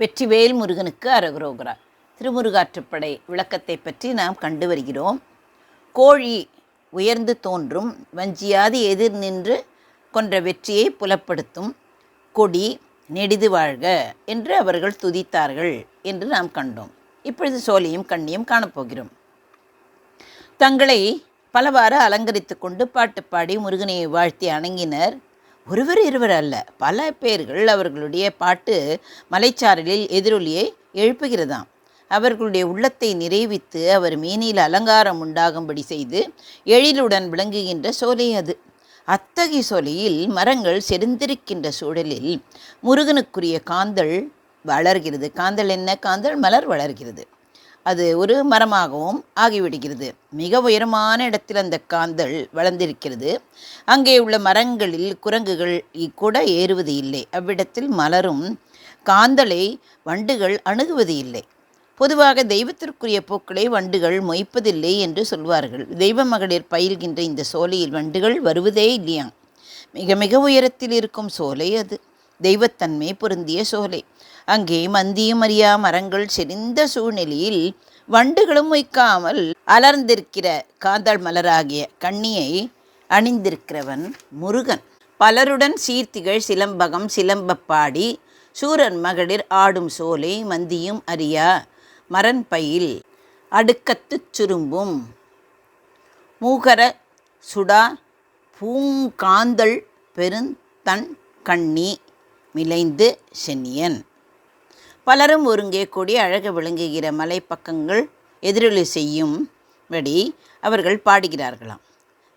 வெற்றிவேல் முருகனுக்கு அரகுரோகரா. திருமுருகாற்றுப்படை விளக்கத்தை பற்றி நாம் கண்டு வருகிறோம். கோழி உயர்ந்து தோன்றும் வஞ்சியாது எதிர் நின்று கொன்ற வெற்றியை புலப்படுத்தும் கொடி நெடிது வாழ்க என்று அவர்கள் துதித்தார்கள் என்று நாம் கண்டோம். இப்பொழுது சோழியும் கண்ணியும் காணப்போகிறோம். தங்களை பலவாறு அலங்கரித்து கொண்டு பாட்டு பாடி முருகனை வாழ்த்தி அணங்கினர் ஒருவர் இருவர் அல்ல. பல பேர்கள் அவர்களுடைய பாட்டு மலைச்சாரலில் எதிரொலியை எழுப்புகிறதாம். அவர்களுடைய உள்ளத்தை நிறைவித்து அவர் மேனியில் அலங்காரம் உண்டாகும்படி செய்து எழிலுடன் விளங்குகின்ற சோலை அது. அத்தகைய சோலையில் மரங்கள் செறிந்திருக்கின்ற சூழலில் முருகனுக்குரிய காந்தல் வளர்கிறது. காந்தல் என்ன? காந்தல் மலர் வளர்கிறது. அது ஒரு மரமாகவும் ஆகிவிடுகிறது. மிக உயரமான இடத்தில் அந்த காந்தல் வளர்ந்திருக்கிறது. அங்கே உள்ள மரங்களில் குரங்குகள் கூட ஏறுவது இல்லை. அவ்விடத்தில் மலரும் காந்தலை வண்டுகள் அணுகுவது இல்லை. பொதுவாக தெய்வத்திற்குரிய பூக்களை வண்டுகள் மொய்ப்பதில்லை என்று சொல்வார்கள். தெய்வ மகளிர் பயில்கின்ற இந்த சோலையில் வண்டுகள் வருவதே இல்லையாம். மிக மிக உயரத்தில் இருக்கும் சோலை அது. தெய்வத்தன்மை பொருந்திய சோலை. அங்கே மந்தியும் அறியா மரங்கள் செறிந்த சூழ்நிலையில் வண்டுகளும் வைக்காமல் அலர்ந்திருக்கிற காந்தள் மலராகிய கண்ணியை அணிந்திருக்கிறவன் முருகன். பலருடன் சீர்த்திகள் சிலம்பகம் சிலம்பப்பாடி சூரன் மகளிர் ஆடும் சோலை மந்தியும் அறியா மரன்பயில் அடுக்கத்துச் சுரும்பும் மூகர சுடா பூங்காந்தள் பெருந்தன் கண்ணி மிளைந்து சென்னியன் பலரும் ஒருங்கே கூடி அழகு விளங்குகிற மலைப்பக்கங்கள் எதிரொலி செய்யும்படி அவர்கள் பாடுகிறார்களாம்.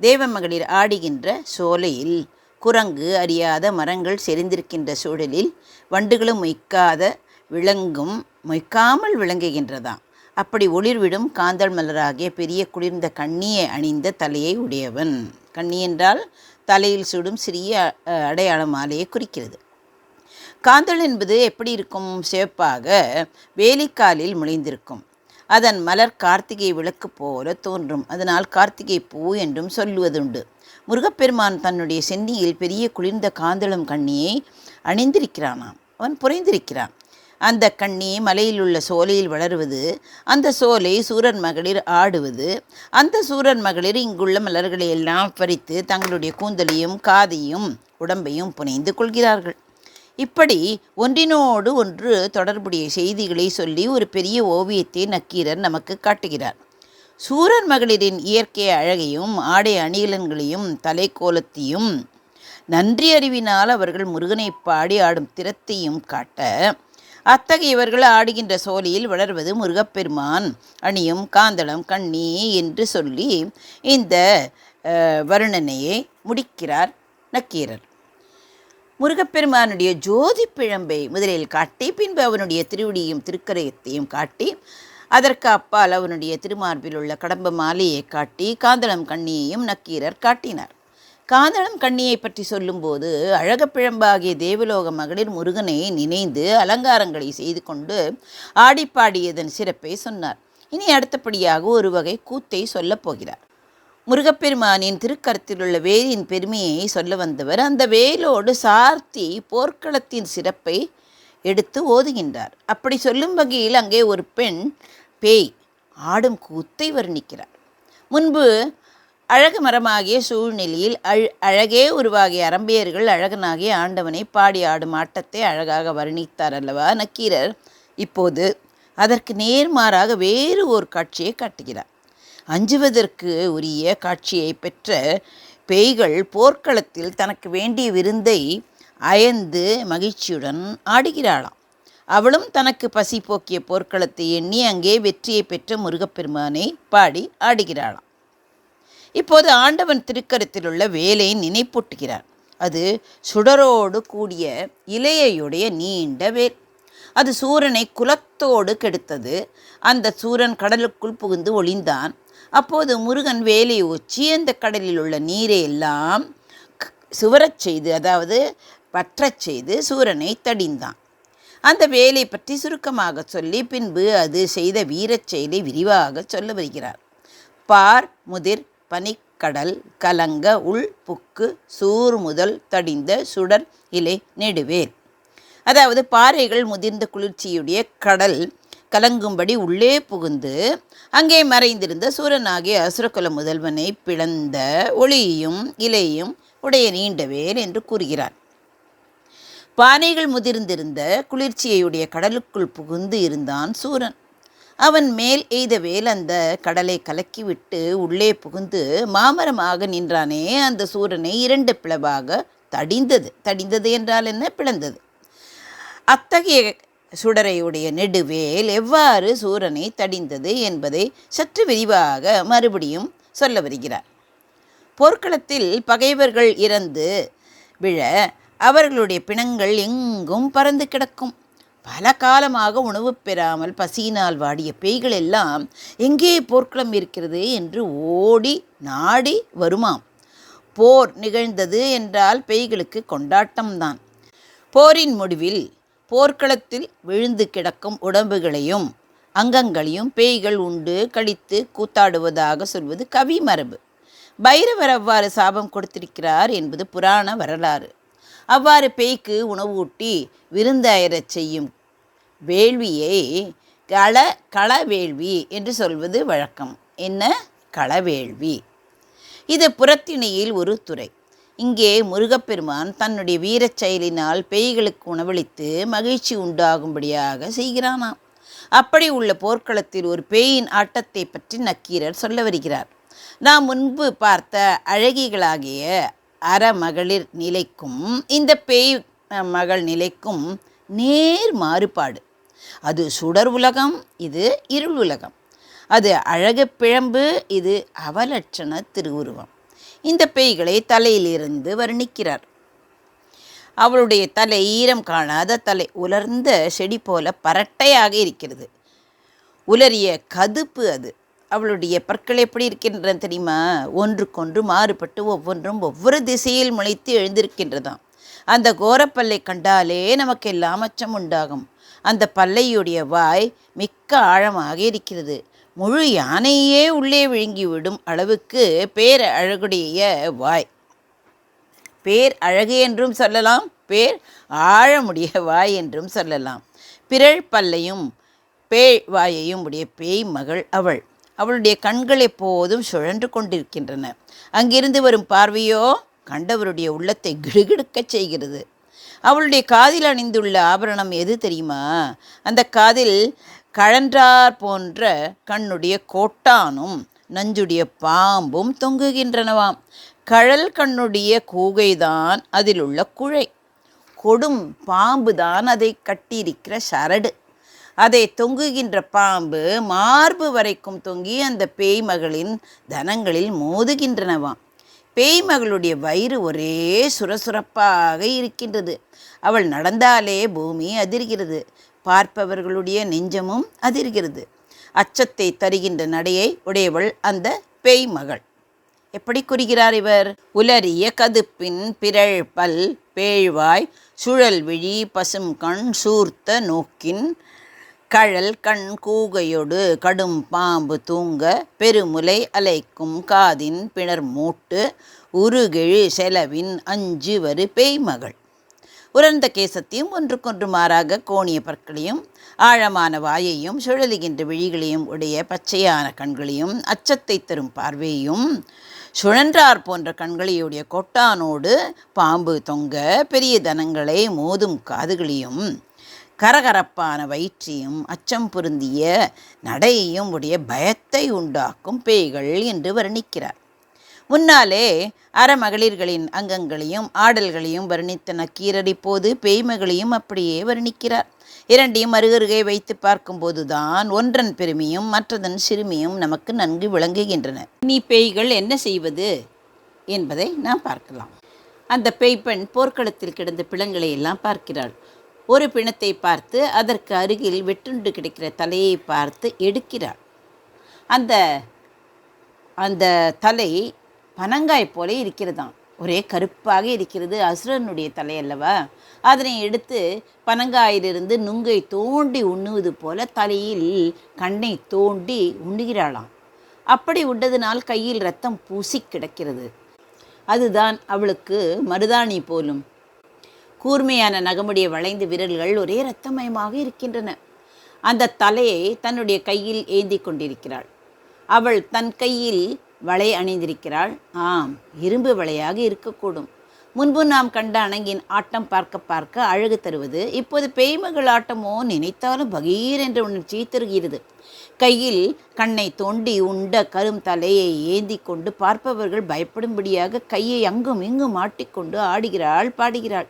தேவமகளிர் ஆடுகின்ற சோலையில் குரங்கு அறியாத மரங்கள் செறிந்திருக்கின்ற சூழலில் வண்டுகளும் மொய்க்காத விளங்கும் மொய்க்காமல் விளங்குகின்றதாம். அப்படி ஒளிர்விடும் காந்தல் மலராகிய பெரிய குளிர்ந்த கண்ணியை அணிந்த தலையை உடையவன். கண்ணி என்றால் தலையில் சுடும் சிறிய அடையாள மாலையை குறிக்கிறது. காந்தல் என்பது எப்படி இருக்கும்? சிவப்பாக வேலிக்காலில் முளைந்திருக்கும். அதன் மலர் கார்த்திகை விளக்கு போல தோன்றும். அதனால் கார்த்திகை பூ என்றும் சொல்லுவதுண்டு. முருகப்பெருமான் தன்னுடைய சென்னியில் பெரிய குளிர்ந்த காந்தளம் கண்ணியை அணிந்திருக்கிறானாம். அவன் புரைந்திருக்கிறான். அந்த கண்ணி மலையில் உள்ள சோலையில் வளருவது அந்த சோலை சூரன் மகளிர் ஆடுவது அந்த சூரன் மகளிர் இங்குள்ள மலர்களை எல்லாம் பறித்து தங்களுடைய கூந்தலையும் காதையும் உடம்பையும் புனைந்து கொள்கிறார்கள். இப்படி ஒன்றினோடு ஒன்று தொடர்புடைய செய்திகளை சொல்லி ஒரு பெரிய ஓவியத்தை நக்கீரர் நமக்கு காட்டுகிறார். சூரன் மகளிரின் இயற்கை அழகையும் ஆடை அணிகலன்களையும் தலைக்கோலத்தையும் நன்றி அறிவினால் அவர்கள் முருகனை பாடி ஆடும் திறத்தையும் காட்ட அத்தகையவர்கள் ஆடுகின்ற சோலையில் வளர்வது முருகப்பெருமான் அணியும் காந்தளம் கண்ணி என்று சொல்லி இந்த வருணனையை முடிக்கிறார் நக்கீரர். முருகப்பெருமானுடைய ஜோதி பிழம்பை முதலில் காட்டி பின்பு அவனுடைய திருவடியும் திருக்கரையத்தையும் காட்டி அதற்கு அப்பால் அவனுடைய திருமார்பில் உள்ள கடம்ப மாலையை காட்டி காந்தளம் கண்ணியையும் நக்கீரர் காட்டினார். காந்தளம் கண்ணியை பற்றி சொல்லும்போது அழகப்பிழம்பாகிய தேவலோக மகளிர் முருகனை நினைந்து அலங்காரங்களை செய்து கொண்டு ஆடிப்பாடியதன் சிறப்பை சொன்னார். இனி அடுத்தபடியாக ஒரு வகை கூத்தை சொல்லப் போகிறார். முருகப்பெருமானின் திருக்கரத்திலுள்ள வேலின் பெருமையை சொல்ல வந்தவர் அந்த வேலோடு சார்த்தி போர்க்களத்தின் சிறப்பை எடுத்து ஓதுகின்றார். அப்படி சொல்லும் வகையில் அங்கே ஒரு பெண் பேய் ஆடும் கூத்தை வர்ணிக்கிறார். முன்பு அழகு மரமாகிய சூழ்நிலையில் அழ் அழகே உருவாகிய அரம்பியர்கள் அழகனாகிய ஆண்டவனை பாடி ஆடும் ஆட்டத்தை அழகாக வர்ணித்தார் அல்லவா? நக்கீரர் இப்போது அதற்கு நேர்மாறாக வேறு ஒரு காட்சியை காட்டுகிறார். அஞ்சுவதற்கு உரிய காட்சியை பெற்ற பேய்கள் போர்க்களத்தில் தனக்கு வேண்டிய விருந்தை அயந்து மகிழ்ச்சியுடன் ஆடுகிறாளாம். அவளும் தனக்கு பசி போக்கிய போர்க்களத்தை எண்ணி அங்கே வெற்றியை பெற்ற முருகப்பெருமானை பாடி ஆடுகிறாளாம். இப்போது ஆண்டவன் திருக்கரத்தில் உள்ள வேலை நினைப்பூட்டுகிறார். அது சுடரோடு கூடிய இலையையுடைய நீண்ட வேல். அது சூரனை குலத்தோடு கெடுத்தது. அந்த சூரன் கடலுக்குள் புகுந்து ஒளிந்தான். அப்போது முருகன் வேலை உச்சி அந்த கடலில் உள்ள நீரை எல்லாம் சுவரச் செய்து அதாவது பற்றச் செய்து சூரனை தடிந்தான். அந்த வேலை பற்றி சுருக்கமாக சொல்லி பின்பு அது செய்த வீரச் செயலை விரிவாக சொல்ல வருகிறார். பார் முதிர் பனிக்கடல் கலங்க உள் புக்கு சூர் முதல் தடிந்த சுடர் இலை நெடுவேல் அதாவது பாறைகள் முதிர்ந்த குளிர்ச்சியுடைய கடல் கலங்கும்படி உள்ளே புகுந்து அங்கே மறைந்திருந்த சூரனாகிய அசுரகுல முதல்வனை பிளந்த ஒளியையும் இலையும் உடைய நீண்டவேல் என்று கூறுகிறார். பானைகள் முதிர்ந்திருந்த குளிர்ச்சியையுடைய கடலுக்குள் புகுந்து இருந்தான் சூரன். அவன் மேல் எய்த வேல் அந்த கடலை கலக்கிவிட்டு உள்ளே புகுந்து மாமரமாக நின்றானே அந்த சூரனை இரண்டு பிளவாக தடிந்தது. தடிந்தது என்றால் என்ன? பிளந்தது. அத்தகைய சுடரையுடைய நெடுவேல் எவ்வாறு சூரனை தடிந்தது என்பதை சற்று விரிவாக மறுபடியும் சொல்ல வருகிறார். போர்க்களத்தில் பகைவர்கள் இறந்து விழ அவர்களுடைய பிணங்கள் எங்கும் பறந்து கிடக்கும். பல காலமாக உணவு பெறாமல் பசியினால் வாடிய பேய்கள் எல்லாம் எங்கே போர்க்களம் இருக்கிறது என்று ஓடி நாடி வருமாம். போர் நிகழ்ந்தது என்றால் பேய்களுக்கு கொண்டாட்டம்தான். போரின் முடிவில் போர்க்களத்தில் விழுந்து கிடக்கும் உடம்புகளையும் அங்கங்களையும் பேய்கள் உண்டு கழித்து கூத்தாடுவதாக சொல்வது கவி மரபு. பைரவர் அவ்வாறு சாபம் கொடுத்திருக்கிறார் என்பது புராண வரலாறு. அவ்வாறு பேய்க்கு உணவூட்டி விருந்தாயிரச் செய்யும் வேள்வியை கள களவேள்வி என்று சொல்வது வழக்கம். என்ன? களவேள்வி. இது புறத்திணையில் ஒரு துறை. இங்கே முருகப்பெருமான் தன்னுடைய வீரச் செயலினால் பேய்களுக்கு உணவளித்து மகிழ்ச்சி உண்டாகும்படியாக செய்கிறானாம். அப்படி உள்ள போர்க்களத்தில் ஒரு பேயின் ஆட்டத்தை பற்றி நக்கீரர் சொல்ல வருகிறார். நாம் முன்பு பார்த்த அழகிகளாகிய அறமகளிர் நிலைக்கும் இந்த பேய் மகள் நிலைக்கும் நேர் மாறுபாடு. அது சுடர் உலகம் இது இருள் உலகம். அது அழகு பிழம்பு இது அவலட்சண திருவுருவம். இந்த பேய்களை தலையிலிருந்து வர்ணிக்கிறார். அவளுடைய தலை ஈரம் காணாத தலை உலர்ந்த செடி போல பரட்டையாக இருக்கிறது. உலரிய கதுப்பு அது. அவளுடைய பற்கள் எப்படி இருக்கின்றன தெரியுமா? ஒன்றுக்கொன்று மாறுபட்டு ஒவ்வொன்றும் ஒவ்வொரு திசையில் முளைத்து எழுந்திருக்கின்றதாம். அந்த கோரப்பல்லை கண்டாலே நமக்கு எல்லாம் அச்சம் உண்டாகும். அந்த பல்லையுடைய வாய் மிக்க ஆழமாக இருக்கிறது. முழு யானையே உள்ளே விழுங்கிவிடும் அளவுக்கு பேர் அழகுடைய வாய். பேர் அழகு என்றும் சொல்லலாம் பேர் ஆழமுடைய வாய் என்றும் சொல்லலாம். பிறழ் பல்லையும் பேய் வாயையும் உடைய பேய் மகள் அவள். அவளுடைய கண்கள் எப்போதும் சுழன்று கொண்டிருக்கின்றன. அங்கிருந்து வரும் பார்வையோ கண்டவருடைய உள்ளத்தை கிடுகிடுக்கச் செய்கிறது. அவளுடைய காதில் அணிந்துள்ள ஆபரணம் எது தெரியுமா? அந்த காதில் கழன்றார் போன்ற கண்ணுடைய கோட்டானும் நஞ்சுடைய பாம்பும் தொங்குகின்றனவாம். கழல் கண்ணுடைய கூகைதான் அதில் உள்ள குழை. கொடும் பாம்பு தான் அதை கட்டியிருக்கிற சரடு. அதை தொங்குகின்ற பாம்பு மார்பு வரைக்கும் தொங்கி அந்த பேய் மகளின் தனங்களில் மோதுகின்றனவாம். பேய் மகளுடைய வயிறு ஒரே சுரசுரப்பாக இருக்கின்றது. அவள் நடந்தாலே பூமி அதிர்கிறது. பார்ப்பவர்களுடைய நெஞ்சமும் அதிர்கிறது. அச்சத்தை தருகின்ற நடையை உடையவள் அந்த பேய் மகள் எப்படி கூறுகிறார் இவர்? உலரிய கதுப்பின் பிறழ் பல் பேழ்வாய் சுழல் விழி பசும் கண் சூர்த்த நோக்கின் கழல் கண் கூகையொடு கடும் பாம்பு தூங்க பெருமுலை அலைக்கும் காதின் பிணர் மூட்டு உருகெழு செலவின் அஞ்சு வரு பேய்மகள். உரந்த கேசத்தையும் ஒன்றுக்கொன்று மாறாக கோணிய பற்களையும் ஆழமான வாயையும் சுழலுகின்ற விழிகளையும் உடைய பச்சையான கண்களையும் அச்சத்தை தரும் பார்வையையும் சுழன்றார் போன்ற கண்களையுடைய கொட்டானோடு பாம்பு தொங்க பெரிய தனங்களை மோதும் காதுகளையும் கரகரப்பான வயிற்றையும் அச்சம் பொருந்திய நடையையும் உடைய பயத்தை உண்டாக்கும் பேய்கள் என்று வர்ணிக்கிறார். முன்னாலே அறமகளிர்களின் அங்கங்களையும் ஆடல்களையும் வர்ணித்த நக்கீரர் இப்போது பேய்மகளையும் அப்படியே வர்ணிக்கிறார். இரண்டையும் அருகருகே வைத்து பார்க்கும்போதுதான் ஒன்றன் பெருமையும் மற்றதன் சிறுமியும் நமக்கு நன்கு விளங்குகின்றன. இனி பேய்கள் என்ன செய்வது என்பதை நாம் பார்க்கலாம். அந்த பேய் பெண் போர்க்களத்தில் கிடந்த பிணங்களை எல்லாம் பார்க்கிறாள். ஒரு பிணத்தை பார்த்து அதற்கு அருகில் வெட்டுண்டு கிடைக்கிற தலையை பார்த்து எடுக்கிறாள். அந்த அந்த தலை பனங்காய் போல இருக்கிறதாம். ஒரே கருப்பாக இருக்கிறது அசுரனுடைய தலையல்லவா? அதனை எடுத்து பனங்காயிலிருந்து நுங்கை தோண்டி உண்ணுவது போல தலையில் கண்ணை தோண்டி உண்ணுகிறாளாம். அப்படி உண்டதினால் கையில் ரத்தம் பூசி கிடக்கிறது. அதுதான் அவளுக்கு மருதாணி போலும். கூர்மையான நகமுடைய வளைந்து விரல்கள் ஒரே இரத்தமயமாக இருக்கின்றன. அந்த தலையை தன்னுடைய கையில் ஏந்தி கொண்டிருக்கிறாள். அவள் தன் கையில் வளை அணிந்திருக்கிறாள். ஆம் இரும்பு வளையாக இருக்கக்கூடும். முன்பு நாம் கண்ட அணங்கின் ஆட்டம் பார்க்க பார்க்க அழகு தருவது இப்போது பேய்மகள் ஆட்டமோ நினைத்தாலும் பகீர் என்ற உணர்ச்சி தருகிறது. கையில் கண்ணை தோண்டி உண்ட கரும் தலையை ஏந்தி கொண்டு பார்ப்பவர்கள் பயப்படும்படியாக கையை அங்கும் இங்கும் மாட்டிக்கொண்டு ஆடுகிறாள் பாடுகிறாள்.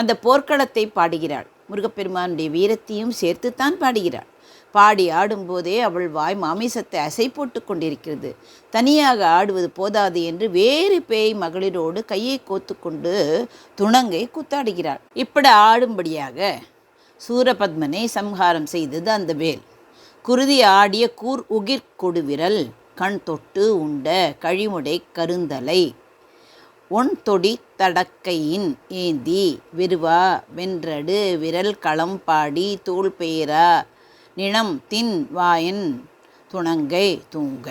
அந்த போர்க்களத்தை பாடுகிறாள். முருகப்பெருமானுடைய வீரத்தையும் சேர்த்துத்தான் பாடுகிறாள். பாடி ஆடும்போதே அவள் வாய் மாமிசத்தை அசை போட்டு கொண்டிருக்கிறது. தனியாக ஆடுவது போதாது என்று வேறு பேய் மகளிரோடு கையை கோத்து கொண்டு துணங்கை கூத்தாடுகிறாள். இப்படி ஆடும்படியாக சூரபத்மனை சம்ஹாரம் செய்தது அந்த வேல். குருதி ஆடிய கூர் உகிர் கொடுவிரல் கண் தொட்டு உண்ட கழிமுடை கருந்தலை ஒன் தொடி தடக்கையின் ஏந்தி விருவா வென்றடு விரல் களம் பாடி தோல் பெயரா நிணம் தின் வாயன் துணங்கை தூங்க.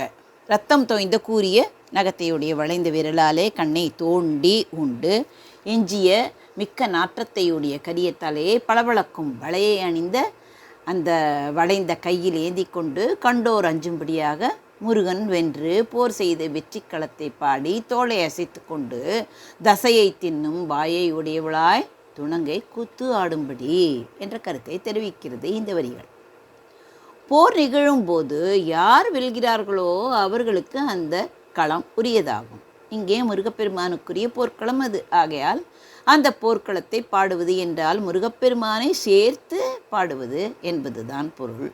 ரத்தம் தோய்ந்த கூறிய நகத்தையுடைய வளைந்த விரலாலே கண்ணை தோண்டி உண்டு. எஞ்சிய மிக்க நாற்றத்தையுடைய கரிய தலையை பளபளக்கும் வளையை அணிந்த அந்த வளைந்த கையில் ஏந்தி கொண்டு கண்டோர் அஞ்சும்படியாக முருகன் வென்று போர் செய்த வெற்றி களத்தை பாடி தோளை அசைத்து கொண்டு தசையை தின்னும் வாயை உடையவளாய் துணங்கை கூத்து ஆடும்படி என்ற கருத்தை தெரிவிக்கிறது இந்த வரிகள். போர் நிகழும்போது யார் வெல்கிறார்களோ அவர்களுக்கு அந்த களம் உரியதாகும். இங்கே முருகப்பெருமானுக்குரிய போர்க்களம் அது. ஆகையால் அந்த போர்க்களத்தை பாடுவது என்றால் முருகப்பெருமானை சேர்த்து பாடுவது என்பதுதான் பொருள்.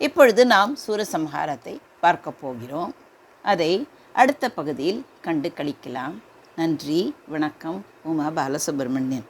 இப்பொழுது நாம் சூரசம்ஹாரத்தை பார்க்க போகிறோம். அதை அடுத்த பகுதியில் கண்டு கழிக்கலாம் நன்றி வணக்கம். உமா பாலசுப்ரமணியன்.